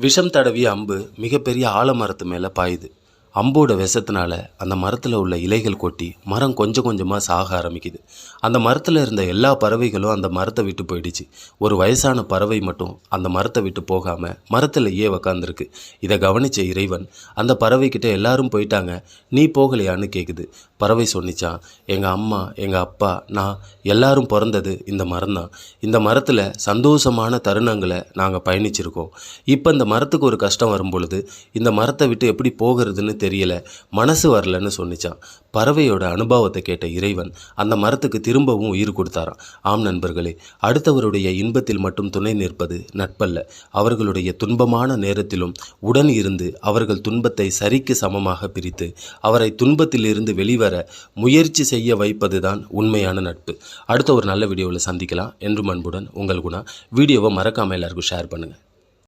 விஷம் தடவிய அம்பு மிகப்பெரிய ஆலமரத்து மேலே பாயுது. அம்போட விஷத்தினால அந்த மரத்தில் உள்ள இலைகள் கொட்டி மரம் கொஞ்சம் கொஞ்சமாக சாக ஆரம்பிக்குது. அந்த மரத்தில் இருந்த எல்லா பறவைகளும் அந்த மரத்தை விட்டு போயிடுச்சு. ஒரு வயசான பறவை மட்டும் அந்த மரத்தை விட்டு போகாமல் மரத்திலேயே உக்காந்துருக்கு. இதை கவனித்த இறைவன் அந்த பறவைக்கிட்ட எல்லாரும் போயிட்டாங்க. நீ போகலையான்னு கேட்குது பறவை சொன்னிச்சான் எங்கள் அம்மா எங்கள் அப்பா நான் எல்லாரும் பிறந்தது இந்த மரம்தான். இந்த மரத்தில் சந்தோஷமான தருணங்களை நாங்கள் பயணிச்சிருக்கோம். இப்போ இந்த மரத்துக்கு ஒரு கஷ்டம் வரும் பொழுது இந்த மரத்தை விட்டு எப்படி போகிறதுன்னு தெரியல. மனசு வரலன்னு சொன்னிச்சான். பறவையோட அனுபவத்தை கேட்ட இறைவன் அந்த மரத்துக்கு திரும்பவும் உயிர் கொடுத்தாராம். ஆம் நண்பர்களே அடுத்தவருடைய இன்பத்தில் மட்டும் துணை நிற்பது நட்பல்ல. அவர்களுடைய துன்பமான நேரத்திலும் உடன் இருந்து அவர்கள் துன்பத்தை சரிக்கு சமமாக பிரித்து அவரை துன்பத்திலிருந்து வெளிவர முயற்சி செய்ய வைப்பதுதான் உண்மையான நட்பு. அடுத்த ஒரு நல்ல வீடியோவில் சந்திக்கலாம். என்றும் அன்புடன் உங்கள் குணா. வீடியோவை மறக்காமல் எல்லாருக்கும் ஷேர் பண்ணுங்கள்